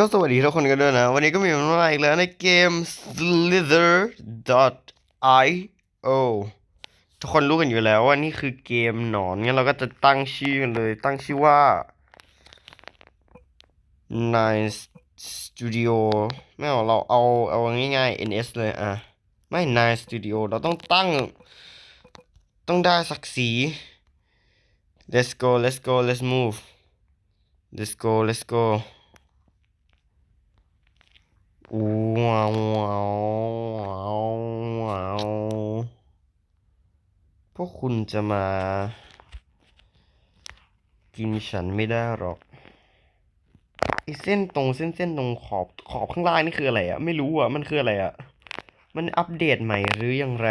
ก็สวัสดีทุกคนกันด้วยนะ วันนี้ก็มีมาอีกแล้วในเกม Slither.io ทุกคนรู้กันอยู่แล้วว่านี่คือเกมหนอนงั้นเราก็จะตั้งชื่อกันเลย ตั้งชื่อว่า Nine Studio ไม่เอาเราเอาเอาง่ายๆ NS เลยอะ ไม่ Nine Studio เราต้องตั้ง ต้องได้ศักดิ์ศรี Let's go let's go let's move let's go let's go ว้าวว้าวว้าวว้าว พวกคุณจะมา กินฉันไม่ได้หรอกไอ้เส้นตรงเส้นเส้นตรงขอบขอบข้างล่างนี่คืออะไรอะไม่รู้อะมันคืออะไรอะมันอัปเดตใหม่หรืออยังไร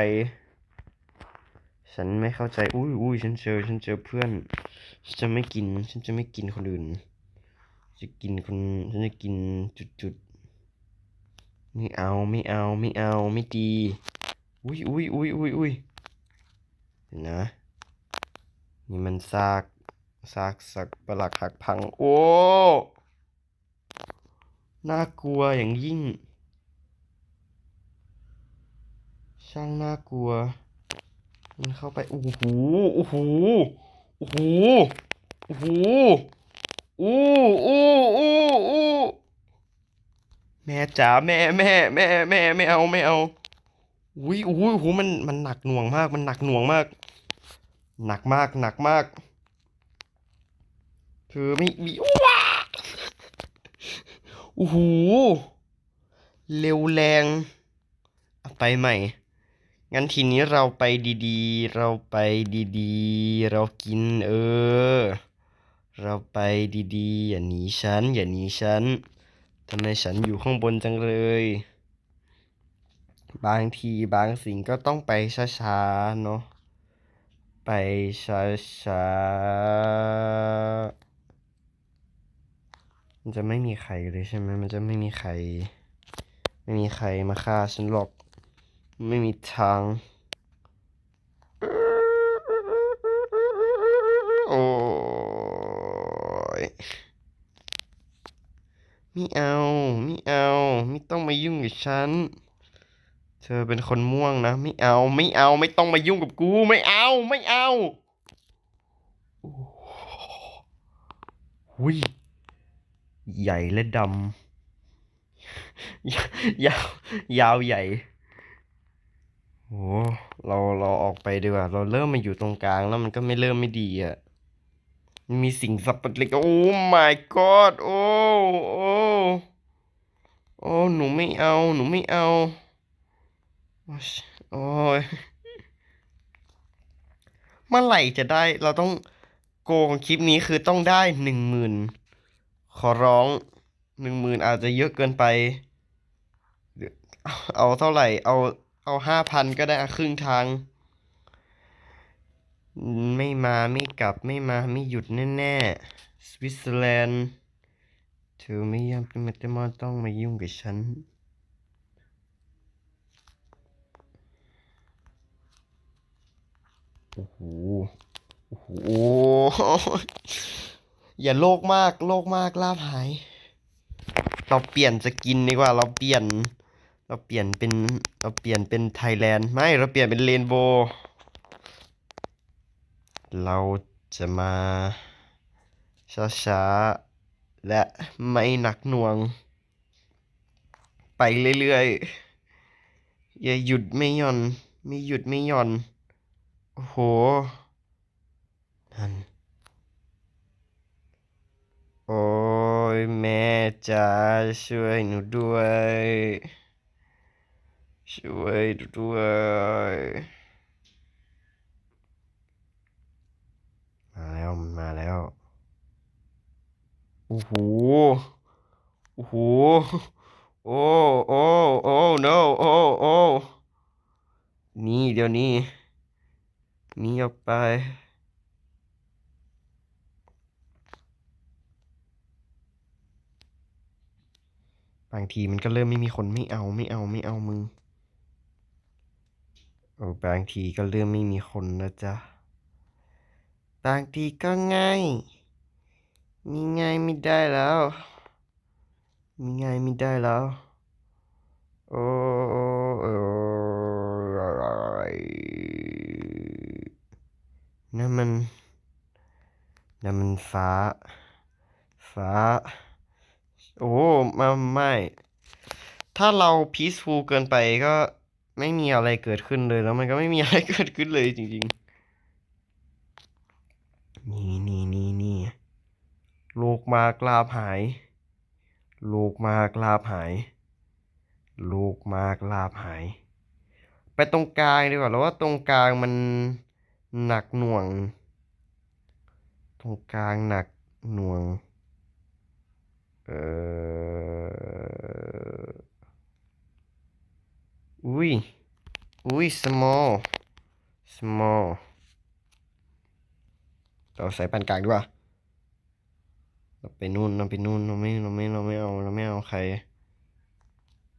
ฉันไม่เข้าใจ อุ้ยอุ้ยฉันเจอ ฉันเจอเพื่อน ฉันจะไม่กิน ฉันจะไม่กินคนอื่น จะกินคน ฉันจะกินจุดจุด ไม่เอาไม่เอาไม่เอาไม่ดี อุ้ยอุ้ยอุ้ยอุ้ยอุ้ยนะ นี่มันซากซากสักปลักหักพัง โอ้ น่ากลัวอย่างยิ่ง ช่างน่ากลัว มันเข้าไป โอ้โห โอ้โห โอ้โห โอ้โหอู้อู้อู้อู้ แม่จ๋าแม่แม่แม่แม่ไม่เอาไม่เอาอุ้ยอุ้ยโอ้โหมันมันหนักหน่วงมาก มันหนักหน่วงมาก หนักมากหนักมากเธอไม่มีว้าโอ้โหเร็วแรงไปใหม่ งั้นทีนี้เราไปดีๆ เราไปดีๆ เรากินเออ เราไปดีๆ อย่าหนีฉัน อย่าหนีฉัน ทำไมฉันอยู่ข้างบนจังเลย บางทีบางสิ่งก็ต้องไปช้าๆเนาะไปช้าๆมันจะไม่มีใครเลยใช่ไหมมันจะไม่มีใคร ไม่มีใครมาฆ่าฉันหรอก ไม่มีทางโอ้ย ไม่เอาไม่เอาไม่ต้องมายุ่งกับฉัน เธอเป็นคนม่วงนะ ไม่เอาไม่เอาไม่ต้องมายุ่งกับกู ไม่เอาไม่เอาโอ้หุยใหญ่และดำยาวยาวใหญ่โอ้เราเราออกไปดีกว่า เราเริ่มมาอยู่ตรงกลางแล้วมันก็ไม่เริ่มไม่ดีอะ มีสิ่งสับปะรดโอ้ my god โอ้โอ้โอ้หนูไม่เอา หนูไม่เอาโอ้ยโอ้ยเมื่อไหร่จะได้เราต้องโกงคลิปนี้คือต้องได้หนึ่งหมื่นขอร้องหนึ่งหมื่นอาจจะเยอะเกินไปเดี๋ยวเอาเท่าไหร่เอาเอาห้าพันก็ได้ครึ่งทาง ไม่มาไม่กลับไม่มาไม่หยุดแน่ๆสวิตเซอร์แลนด์เธอไม่ยอมเป็นมาต่มาต้องมายุ่งกับฉันโอ้โหโอ้โหอย่าโลกมากโลกมากลาบหาย เราเปลี่ยนสกินดีกว่าเราเปลี่ยน เราเปลี่ยนเป็นเราเปลี่ยนเป็นไทยแลนด์ไม่เราเปลี่ยนเป็นเรนโบว์ เราจะมาช้าๆ และไม่หนักหน่วง ไปเรื่อยๆ อย่าหยุดไม่หย่อน ไม่หยุดไม่หย่อน โอ้โห นั่น โอ้ยแม่จ๋าช่วยหนูด้วย ช่วยด้วย มาแล้วมันมาแล้ว โอ้โห โอ้โห โอ้โอ้โอ้ no โอ้โอ้นี่เดี๋ยวนี้นี่ออกไปบางทีมันก็เริ่มไม่มีคนไม่เอาไม่เอาไม่เอามึงโอ้บางทีก็เริ่มไม่มีคนนะจ๊ะ บางทีก็ง่ายนี่ง่ายไม่ได้แล้ว มีไงไม่ได้แล้ว โอ้นั่นมันนั่นมันฟ้า ฟ้า โอ้ไม่ไม่ ถ้าเรา peaceful เกินไปก็ไม่มีอะไรเกิดขึ้นเลยแล้วมันก็ไม่มีอะไรเกิดขึ้นเลยจริง ๆ นี่นี่นี่นี่ ลูกมากลาบหาย ลูกมากลาบหาย ลูกมากลาบหาย ไปตรงกลางดีกว่าแล้วว่าตรงกลางมันหนักหน่วง ตรงกลางหนักหน่วง เอออุ้ย อุ้ย small small เราใส่ปานกลางดีกว่า ไปนู่นเราไปนู่นเราไม่เราไม่เราไม่เอาเราไม่เอาใคร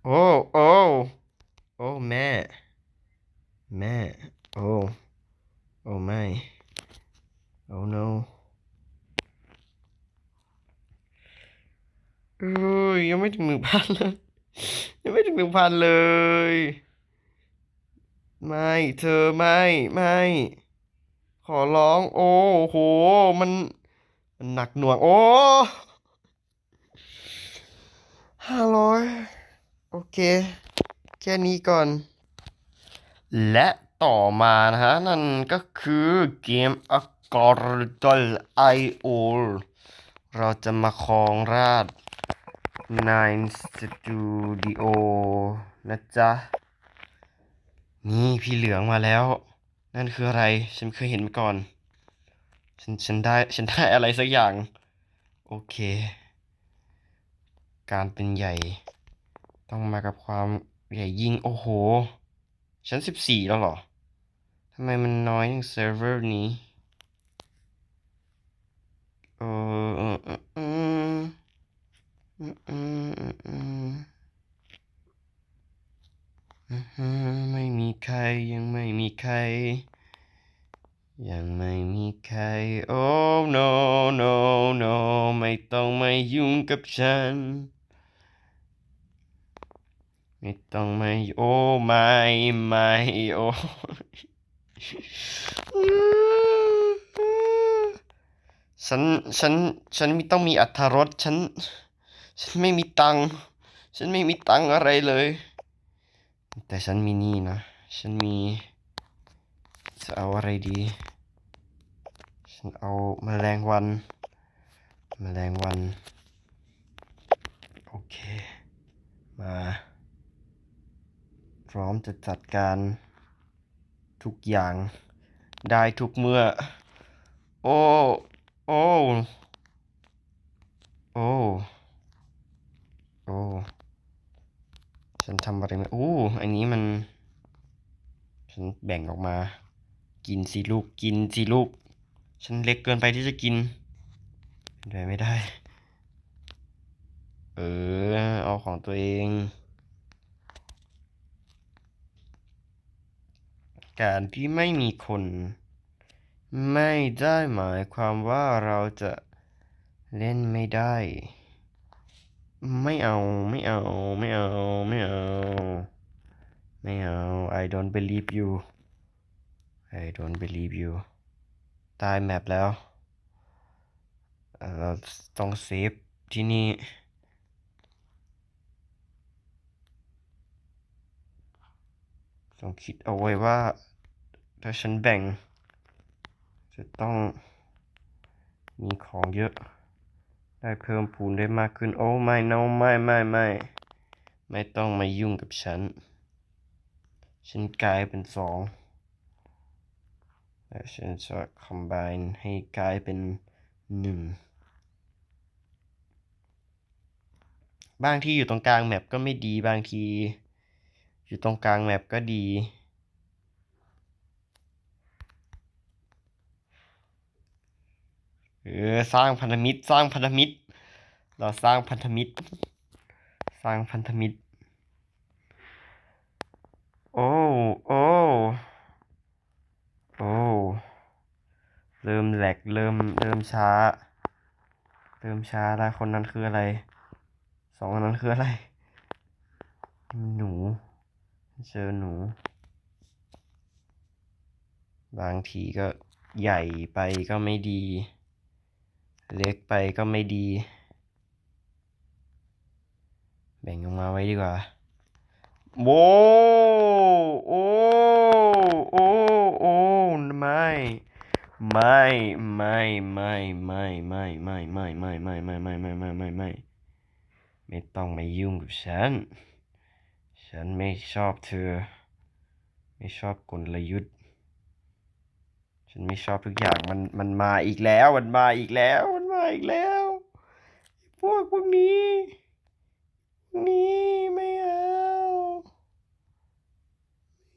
โอ้โอ้โอ้แม่ แม่ โอ้โอ้ไม่โอ้ no เอ้ยยังไม่ถึงหนึ่งพันเลยยังไม่ถึงหนึ่งพันเลย ไม่เธอไม่ไม่ ขอร้องโอ้โหมัน มันหนักหน่วง โอ้ห้าร้อยโอเค แค่นี้ก่อน และต่อมานะฮะ นั่นก็คือเกม a g o r d o l I.O. เราจะมาครองราช Nine Studio นะจ๊ะ นี่พี่เหลืองมาแล้ว นั่นคืออะไร ฉันเคยเห็นมาก่อน ฉันฉันได้ฉันได้อะไรสักอย่าง โอเค การเป็นใหญ่ ต้องมากับความใหญ่ยิ่ง โอ้โหฉันสิบสี่แล้วเหรอทำไมมันน้อยอย่างเซิร์ฟเวอร์นี้เออเออเออเออเออเออไม่มีใครยังไม่มีใคร ยังไม่มีใคร โอ้ no no no ไม่ต้องมายุ่งกับฉัน ไม่ต้องมาโอ้ไม่ไม่โอ้ฉันฉันฉันไม่ต้องมีอรรถรสฉัน ฉันไม่มีตังฉันไม่มีตังอะไรเลย แต่ฉันมีนี่นะ ฉันมี จะเอาอะไรดี ฉันเอาแมลงวันแมลงวัน โอเค มา พร้อมจะจัดการทุกอย่างได้ทุกเมื่อ โอ้ โอ้ โอ้ โอ้ ฉันทำอะไรไม่โอ้อันนี้มัน ฉันแบ่งออกมา กินสิลูกกินสิลูก ฉันเล็กเกินไปที่จะกินเป็นไปไม่ได้ เออ เอาของตัวเองการที่ไม่มีคน ไม่ได้หมายความว่าเราจะเล่นไม่ได้ ไม่เอาไม่เอาไม่เอาไม่เอา ไม่เอา I don't believe you I don't believe you ตายแมปแล้ว เราต้องเซฟที่นี่ ต้องคิดเอาไว้ว่า ถ้าฉันแบ่ง จะต้องมีของเยอะ ได้เพิ่มพูนได้มากขึ้น โอ้ไม่ no ไม่ไม่ไม่ ไม่ต้องมายุ่งกับฉัน ฉันกลายเป็นสอง และฉันจะ combine ให้กลายเป็นหนึ่งบางที่อยู่ตรงกลางแมปก็ไม่ดีบางที อยู่ตรงกลางแมปก็ดี เออสร้างพันธมิตรสร้างพันธมิตร เราสร้างพันธมิตร สร้างพันธมิตร โอ้ โอ้ เริ่มแหลกเริ่มเริ่มช้า เริ่มช้าแล้วคนนั้นคืออะไร สองอันนั้นคืออะไร หนู เจอหนู บางทีก็ใหญ่ไปก็ไม่ดี เล็กไปก็ไม่ดี แบ่งออกมาไว้ดีกว่าโว้โอ้ โอ้ โอ้ ไม่ ไม่ไม่ไม่ไม่ไม่ไม่ไม่ไม่ไม่ไม่ไม่ไม่ไม่ไม่ไม่ไม่ต้องมายุ่งกับฉัน ฉันไม่ชอบเธอ ไม่ชอบกลยุทธ์ฉันไม่ชอบทุกอย่างมันมันมาอีกแล้ว มันมาอีกแล้ว มันมาอีกแล้ว พวกพวกนี้นี้ไม่เอา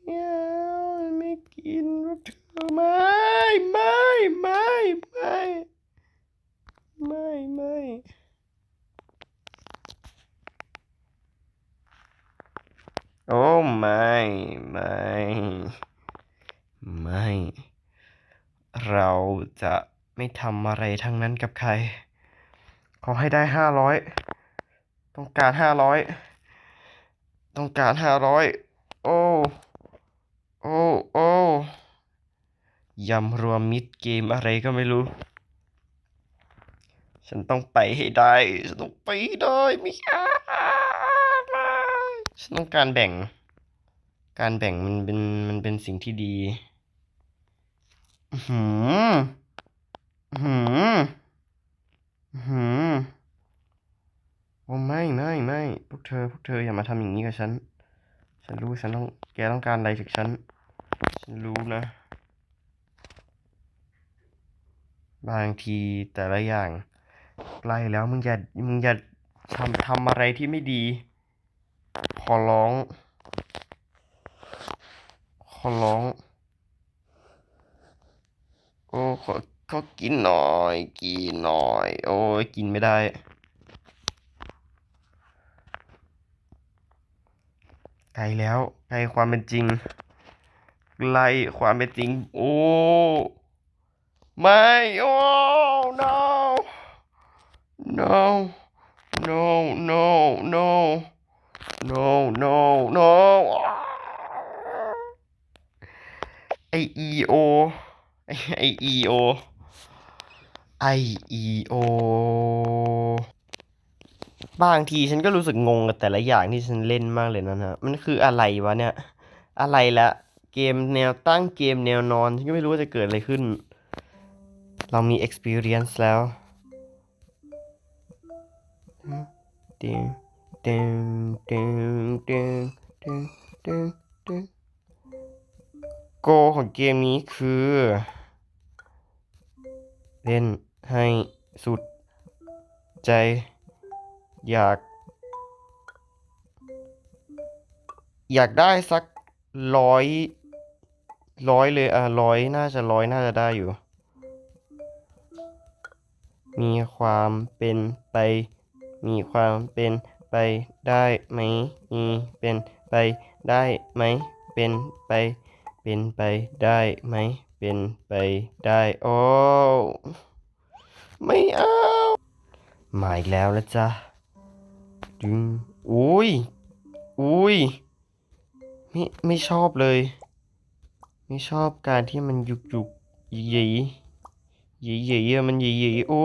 ไม่เอาไม่กินพวกเธ ไม่ไม่ไม่ไม่ไม่ไม่โอ้ไม่ไม่ไม่เราจะไม่ทำอะไรทั้งนั้นกับใคร ขอให้ได้ห้าร้อยต้องการห้าร้อยต้องการห้าร้อยโอ้ โอ้ โอ้ ยำรวมมิตรเกมอะไรก็ไม่รู้ ฉันต้องไปให้ได้ ฉันต้องไปให้ได้ไม่เอาม่ฉันต้องการแบ่ง การแบ่งมันเป็นมันเป็นสิ่งที่ดีอื้อหืออื้อหืออื้อหือโอ้ไม่ไม่ไม่พวกเธอพวกเธออย่ามาทำอย่างนี้กับฉัน ฉันรู้ฉันต้องแกต้องการอะไรจากฉัน ฉันรู้นะ บางทีแต่ละอย่างใกล้แล้วมึงอย่ามึงอย่าทำทำอะไรที่ไม่ดี ขอร้อง ขอร้อง โอ้ขอขอกินหน่อย กินหน่อย โอ้ยกินไม่ได้ไกลแล้วไกลความเป็นจริงไกลความเป็นจริง โอ้ ไม่โอ้ no no no no no no no no ไอ EO ไอไอ EO ไอ EO บางทีฉันก็รู้สึกงงกับแต่ละอย่างที่ฉันเล่นมากเลยนะนะมันคืออะไรวะเนี่ย อะไรละเกมแนวตั้งเกมแนวนอนฉันก็ไม่รู้ว่าจะเกิดอะไรขึ้น เรามี experience แล้วตึงตึงตึงตึงตึงตึงตึงโกของเกมนี้คือ เล่นให้สุดใจอยาก อยากได้สักร้อยร้อยเลยอะร้อยน่าจะร้อยน่าจะได้อยู่ มีความเป็นไป มีความเป็นไปได้ไหม มีเป็นไปได้ไหม เป็นไป เป็นไปได้ไหม เป็นไปได้โอ้ไม่เอามาอีกแล้วล้วจ้ะดึงอุ้ย อุ้ย ไม่ไม่ชอบเลย ไม่ชอบการที่มันยุกยุกหยี หยีหยีอะมันหยีหยีโอ้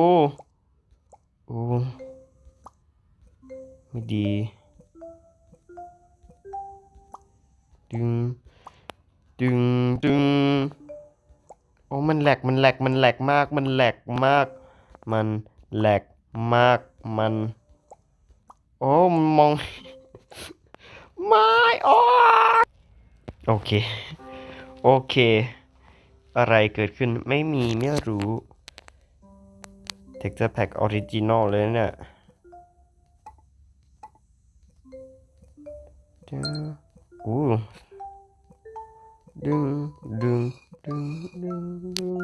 โอ้ไม่ดีดึงดึงดึงโอ้มันแหลกมันแหลกมันแหลกมาก มันแหลกมาก มันแหลกมากมัน โอ้มันมองไม่ออกโอเค โอเค อะไรเกิดขึ้นไม่มีไม่รู้ Texture Pack Original เลยเนี่ยดี๋ยวอู้ดึงดึงดึงดึงดึง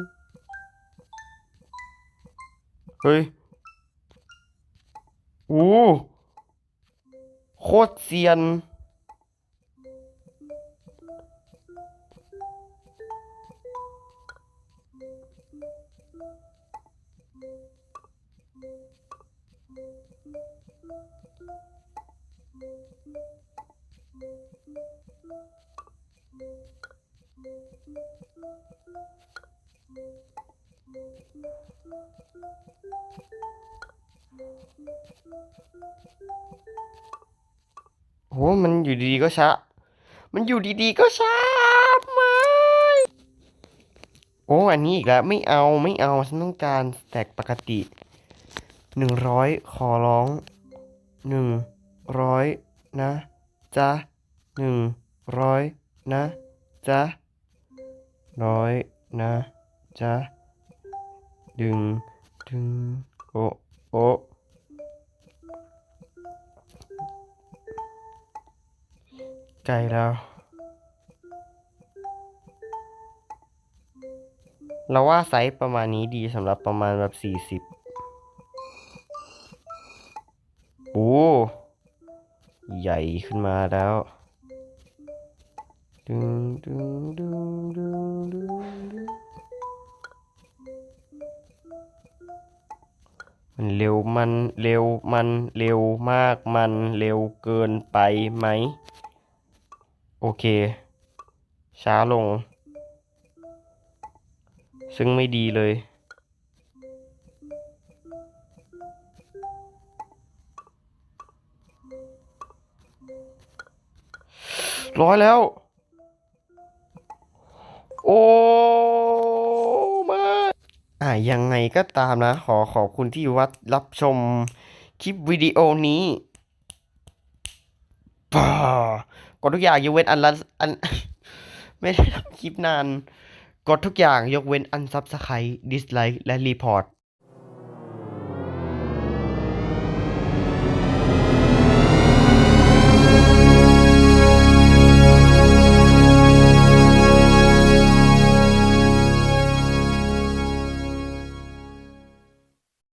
เฮ้ยอู้โคตรเซียน โหมันอยู่ดีๆก็ช้า มันอยู่ดีๆก็ช้าไมาโอ้ อันนี้อีกแล้ว ไม่เอา ไม่เอา ฉันต้องการแตกปกติ หนึ่งร้อยขอร้อง หนึ่งร้อย นะจ๊ะหนึ่งร้อยนะจ๊ะร้อยนะจ๊ะดึงดึงโอโอะใกล้แล้วเราว่าไซส์ประมาณนี้ดีสำหรับประมาณแบบสี่สิบโอ้ ใหญ่ขึ้นมาแล้วดึงดึงดึงดึงดึงดึงมันเร็วมันเร็วมันเร็วมากมันเร็วเกินไปไหม โอเค ช้าลง ซึ่งไม่ดีเลย ร้อยแล้ว โอ้ม่อะยังไงก็ตามนะ ขอขอบคุณที่วัดรับชมคลิปวิดีโอนี้ป่ากดทุกอย่างยกเว้นอันละอัน ไม่ได้ทำคลิปนาน กดทุกอย่างยกเว้นอันซับสไครต์ดิสไลค์และรีพอร์ต